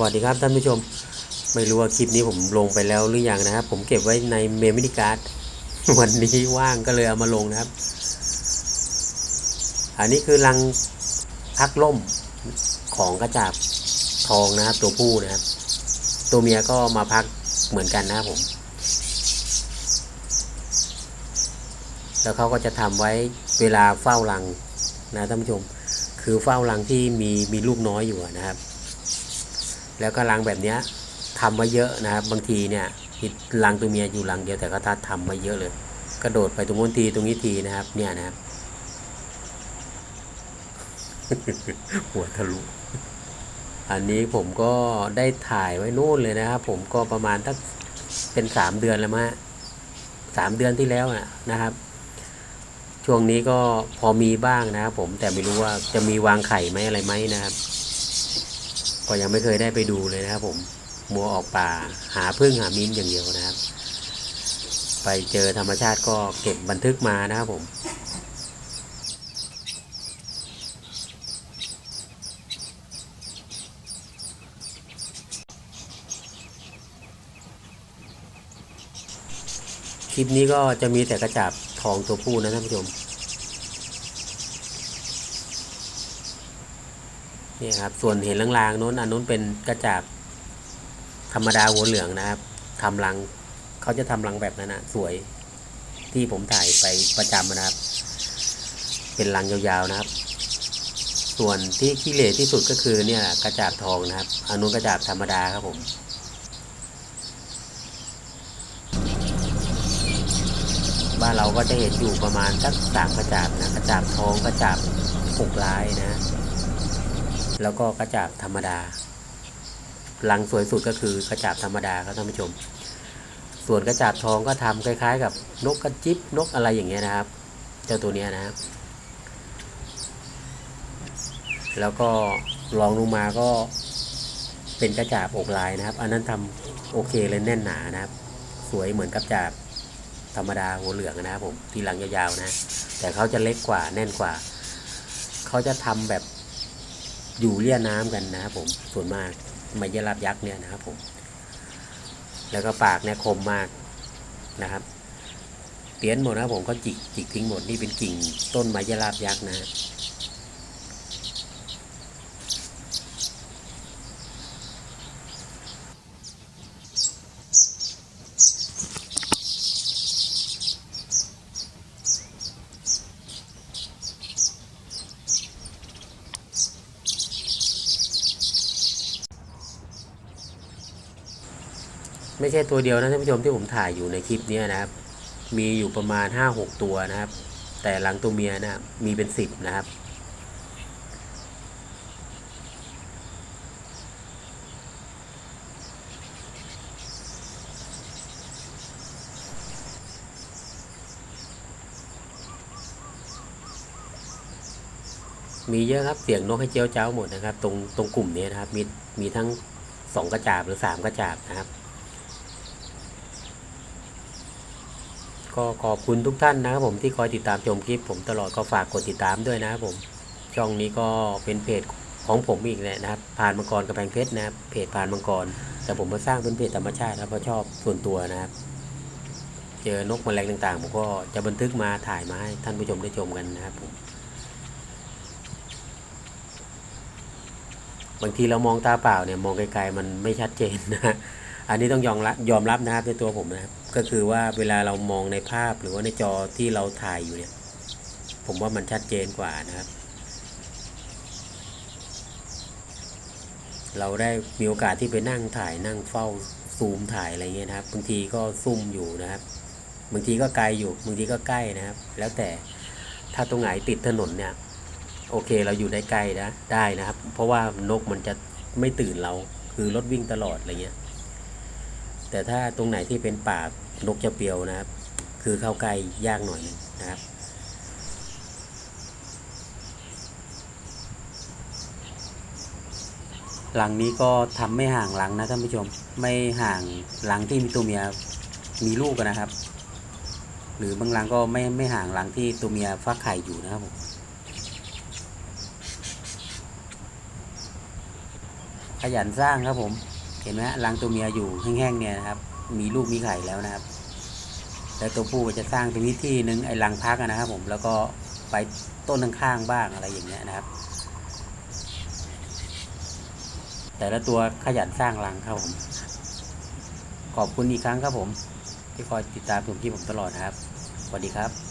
วัสดีครับท่านผู้ชม ไม่รู้ว่าคลิปนี้ผมลงไปแล้วหรือยังนะครับ ผมเก็บไว้ในเมม o ริการ์ดวันนี้ว่างก็เลยเอามาลงนะครับ อันนี้คือรังพักล่มของกระจาบทองนะครับ ตัวผู้นะครับ ตัวเมียก็มาพักเหมือนกันนะครับผม แล้วเขาก็จะทำไว้เวลาเฝ้ารังนะท่านผู้ชม คือเฝ้ารังที่มีมีลูกน้อยอยู่นะครับ แล้วก็รังแบบเนี้ยทำไว้เยอะนะครับบางทีเนี่ยรังตัวเมียอยู่รังเดียวแต่ก็ทัดทำไว้เยอะเลย กระโดดไปตรงนู้นทีตรงนี้ทีนะครับ เนี่ยนะครับหัวทะลุอันนี้ผมก็ได้ถ่ายไว้นู่นเลยนะครับ ผมก็ประมาณตั้งเป็นสามเดือนแล้วมั้งสามเดือนที่แล้วนะนะครับ ช่วงนี้ก็พอมีบ้างนะครับผมแต่ไม่รู้ว่าจะมีวางไข่ไหมอะไรไหมนะครับ ก็ยังไม่เคยได้ไปดูเลยนะครับ ผมมัวออกป่าหาพึ่งหามิ้นอย่างเดียวนะครับ ไปเจอธรรมชาติก็เก็บบันทึกมานะครับผมคลิปนี้ก็จะมีแต่กระจับทองตัวผู้นะท่านผู้ชม นี่ครับ ส่วนเห็นลางๆโน้นอันนู้นเป็นกระจับธรรมดาหัวเหลืองนะครับทำรังเขาจะทำรังแบบนั้นนะสวยที่ผมถ่ายไปประจำนะครับ เป็นรังยาวๆนะครับ ส่วนที่ขี้เหร่ที่สุดก็คือเนี่ยกระจาบทองนะครับอันนู้นกระจาบธรรมดาครับผมบ้านเราก็จะเห็นอยู่ประมาณสักสามกระจาบนะกระจาบทองกระจาบหกลายนะ แล้วก็กระจาบธรรมดารังสวยสุดก็คือกระจาบธรรมดาครับท่านผู้ชม ส่วนกระจาบทองก็ทำคล้าย ๆ กับนกกระจิบนกอะไรอย่างเงี้ยนะครับ เจ้าตัวเนี้ยนะครับ แล้วก็ลองลงมาก็เป็นกระจาบอกลายนะครับ อันนั้นทำโอเคเลยแน่นหนานะครับ สวยเหมือนกับจาบธรรมดาหัวเหลืองนะครับผมที่หลังยาวๆนะ แต่เขาจะเล็กกว่าแน่นกว่า เขาจะทำแบบ อยู่เลี่ยน้ำกันนะครับผมส่วนมากไมยราบยักษ์เนี่ยนะครับผม แล้วก็ปากเนี่ยคมมากนะครับเตียนหมดนะครับผมก็จิกจิกทิ้งหมดนี่เป็นกิ่งต้นไมยราบยักษ์นะ ไม่ใช่ตัวเดียวนะท่านผู้ชมที่ผมถ่ายอยู่ในคลิปนี้นะครับ มีอยู่ประมาณห้าหกตัวนะครับ แต่หลังตัวเมียนะมีเป็นสิบนะครับมีเยอะครับเสียงนกให้เจียวเจ้าหมดนะครับ ตรงตรงกลุ่มนี้นะครับ มีมีทั้งสองกระจาบหรือสามกระจาบนะครับ ก็ขอบคุณทุกท่านนะครับผมที่คอยติดตามชมคลิป ผมตลอดก็ฝากกดติดตามด้วยนะครับผมช่องนี้ก็เป็นเพจของผมอีกแหละนะครับผ่านมังกรกระแพงเพชรนะครับเพจผ่านมังกร แต่ผมมาสร้างเป็นเพจธรรมชาตินะเพราะชอบส่วนตัวนะครับ เจอนกแมลงต่างๆผมก็จะบันทึกมาถ่ายมาให้ท่านผู้ชมได้ชมกันนะครับผมบางทีเรามองตาเปล่าเนี่ยมองไกลๆมันไม่ชัดเจนนะ อันนี้ต้องยอมรับยอมรับนะครับในตัวผมนะครับ ก็คือว่าเวลาเรามองในภาพหรือว่าในจอที่เราถ่ายอยู่เนี่ย ผมว่ามันชัดเจนกว่านะครับ เราได้มีโอกาสที่ไปนั่งถ่ายนั่งเฝ้าซูมถ่ายอะไรเงี้ยนะครับบางทีก็ซุ่มอยู่นะครับบางทีก็ไกลอยู่บางทีก็ใกล้นะครับ แล้วแต่ถ้าตรงไหนติดถนนเนี่ย โอเคเราอยู่ได้ใกล้นะได้นะครับ เพราะว่านกมันจะไม่ตื่นเราคือรถวิ่งตลอดอะไรเงี้ย แต่ถ้าตรงไหนที่เป็นป่านกจะเปียวนะครับ คือเข้าใกล้ยากหน่อยนึงนะครับ หลังนี้ก็ทำไม่ห่างหลังนะท่านผู้ชม ไม่ห่างหลังที่มีตัวเมียมีลูกนะครับ หรือบางหลังก็ไม่ไม่ห่างหลังที่ตัวเมียฟักไข่อยู่นะครับผมขยันสร้างครับผม เห็นไหมฮะรังตัวเมียอยู่แห้งๆเนี่ยนะครับ มีลูกมีไข่แล้วนะครับ แล้วตัวผู้ก็จะสร้างตรงนี้ที่หนึ่งไอ้รังพักนะครับ ผมแล้วก็ไปต้นข้างๆบ้างอะไรอย่างเงี้ยนะครับ แต่ละตัวขยันสร้างรังครับผม ขอบคุณอีกครั้งครับผม ที่คอยติดตามชมที่ผมตลอดครับสวัสดีครับ